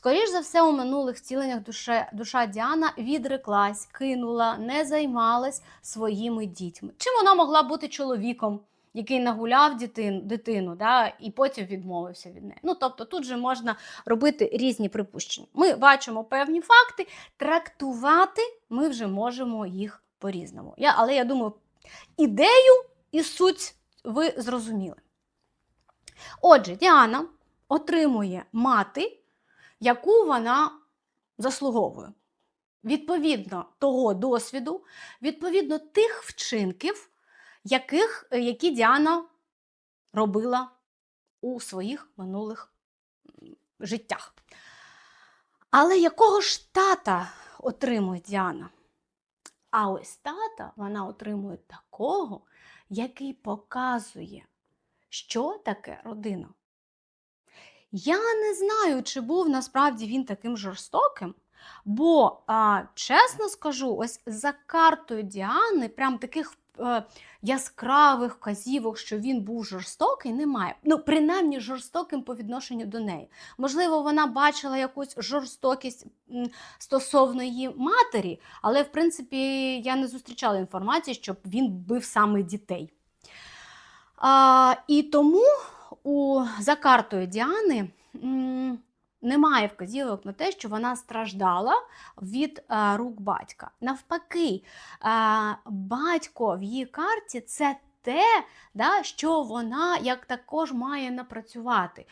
Скоріш за все, у минулих втіленнях душе, душа Діана відреклась, кинула, не займалась своїми дітьми. Чи вона могла бути чоловіком, який нагуляв дитину, дитину да, і потім відмовився від неї? Ну, тобто тут же можна робити різні припущення. Ми бачимо певні факти, трактувати ми вже можемо їх по-різному. Я, але я думаю, ідею і суть ви зрозуміли. Отже, Діана отримує мати, яку вона заслуговує. Відповідно того досвіду, відповідно тих вчинків, яких, е, які Діана робила у своїх минулих життях. Але якого ж тата отримує Діана? А ось тата вона отримує такого, який показує, що таке родина. Я не знаю, чи був насправді він таким жорстоким, бо, а, чесно скажу, ось за картою Діани, прям таких е, яскравих вказівок, що він був жорстокий, немає. Ну, принаймні, жорстоким по відношенню до неї. Можливо, вона бачила якусь жорстокість стосовно її матері, але, в принципі, я не зустрічала інформації, щоб він бив саме дітей. А, і тому у, за картою Діани немає вказівок на те, що вона страждала від рук батька. Навпаки, батько в її карті це те, да, що вона як також має напрацювати.